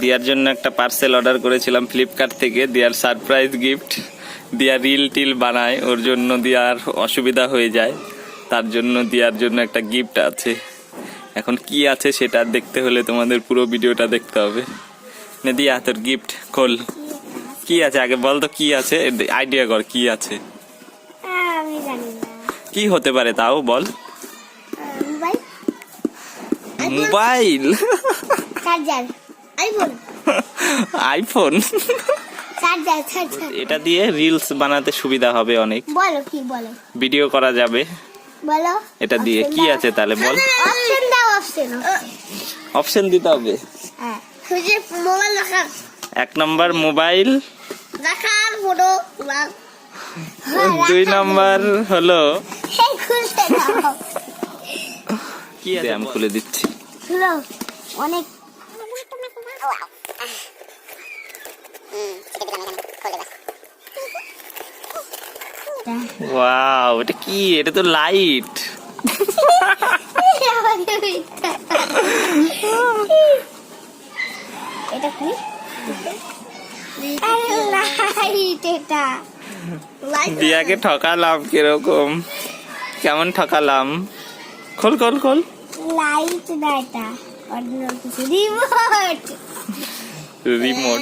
দিয়ার জন্য একটা পার্সেল অর্ডার করেছিলাম ফ্লিপকার্ট থেকে। দিয়ার সারপ্রাইজ গিফট দিয়া রিল টিল বানায় ওর জন্য দিয়ার অসুবিধা হয়ে যায়। তার জন্য দিয়ার জন্য একটা গিফট আছে। এখন কি আছে সেটা দেখতে হলে তোমাদের পুরো ভিডিওটা দেখতে হবে। নে দিয়া তোর গিফট খোল। কি আছে আগে বল তো কি আছে? আইডিয়া কর কি আছে? কি হতে পারে তাও বল। মোবাইল? মোবাইল? চার্জার আইফোন এটা দিয়ে রিলস বানাতে সুবিধা হবে অনেক। বলো কি বলো। ভিডিও করা যাবে। বলো। এটা দিয়ে কি আছে তাহলে বল। অপশন দাও অপশন অপশন দিতে হবে। হ্যাঁ। খুঁজে মোবাইল রাখা। এক নম্বর মোবাইল রাখার ফটো দুই নম্বর হলো। এই খুলতে দাও। কি আছে আমি খুলে দিচ্ছি। অনেক ওয়াও এটা কি? এটা তো লাইট এটা কি? লাইট এটা। দিয়াকে ঠকালাম কীরকম? কেমন ঠকালাম? খোল খোল খোল। লাইট না এটা। অন্য কিছু রিমোট রিমোট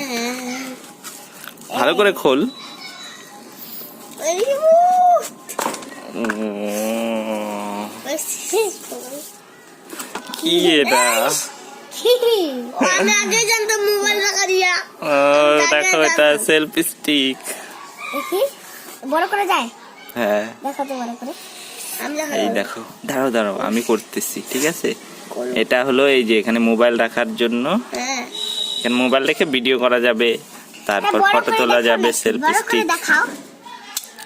ভালো করে খোল রিমোট উম, কি এটা আমি আগে জানতাম মোবাইল রাখা দিয়া ও দেখো এটা সেলফি স্টিক। দেখি বড় করে যায় হ্যাঁ দেখো তো বড় করে এই দেখো দাঁড়াও দাঁড়াও আমি করতেছি। ঠিক আছে এটা হলো এই যে এখানে মোবাইল রাখার জন্য। হ্যাঁ এখানে মোবাইল রেখে ভিডিও করা যাবে তারপর ফটো তোলা যাবে সেলফি স্টিক।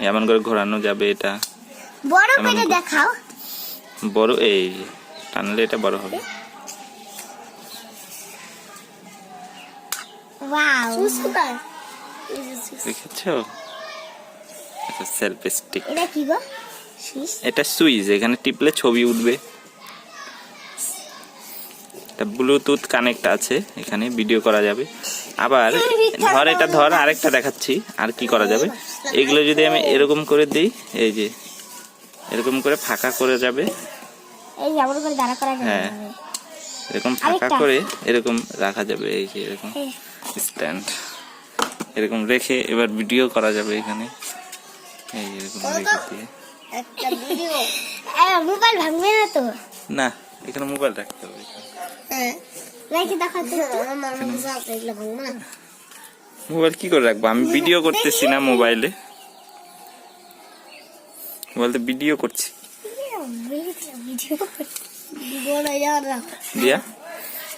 এমন করে ঘোরানো যাবে এটা। বড় করে। দেখাও। বড় এই যে, টানলে এটা বড় হবে। ওয়াও। সুন্দর দেখেছ? সেলফি স্টিক এটা কি গো? সুইচ? এটা সুইচ এখানে টিপলে ছবি উঠবে। এটা ব্লুটুথ কানেক্ট আছে এখানে ভিডিও করা যাবে। আবার ধর এটা ধর আরেকটা দেখাচ্ছি আর কি করা যাবে। এগুলো যদি আমি এরকম করে দিই এই যে এরকম করে ফাঁকা করে যাবে। এই বড় করে দাঁড়া করা যাবে হ্যাঁ। এরকম ফাঁকা করে এরকম রাখা যাবে এই যে এরকম স্ট্যান্ড এরকম রেখে এবার ভিডিও করা যাবে এখানে। এই এরকম রেখে দিয়ে। একটা ভিডিও মোবাইল ভাঙবে না তো? না এখানে মোবাইল রাখতে হবে। হ্যাঁ। রেখে তো মোবাইল কি করে রাখব? আমি ভিডিও করতেছি না মোবাইলে মোবাইলতে ভিডিও করছি। দিয়া?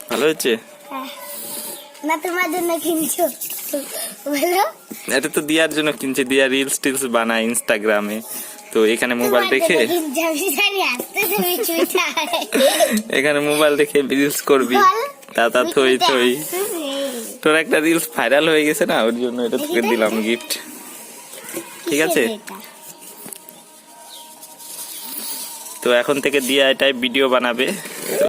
ভালো হচ্ছে এটা তো জন্য রিলস টিলস ইনস্টাগ্রামে তো এখানে মোবাইল চুইটা এখানে মোবাইল রেখে রিলস করবি। তা থই থই। তোর একটা রিলস ভাইরাল হয়ে গেছে না? ওর জন্য এটা তোকে দিলাম গিফট ঠিক আছে? তো এখন থেকে দিয়া এটাই ভিডিও বানাবে।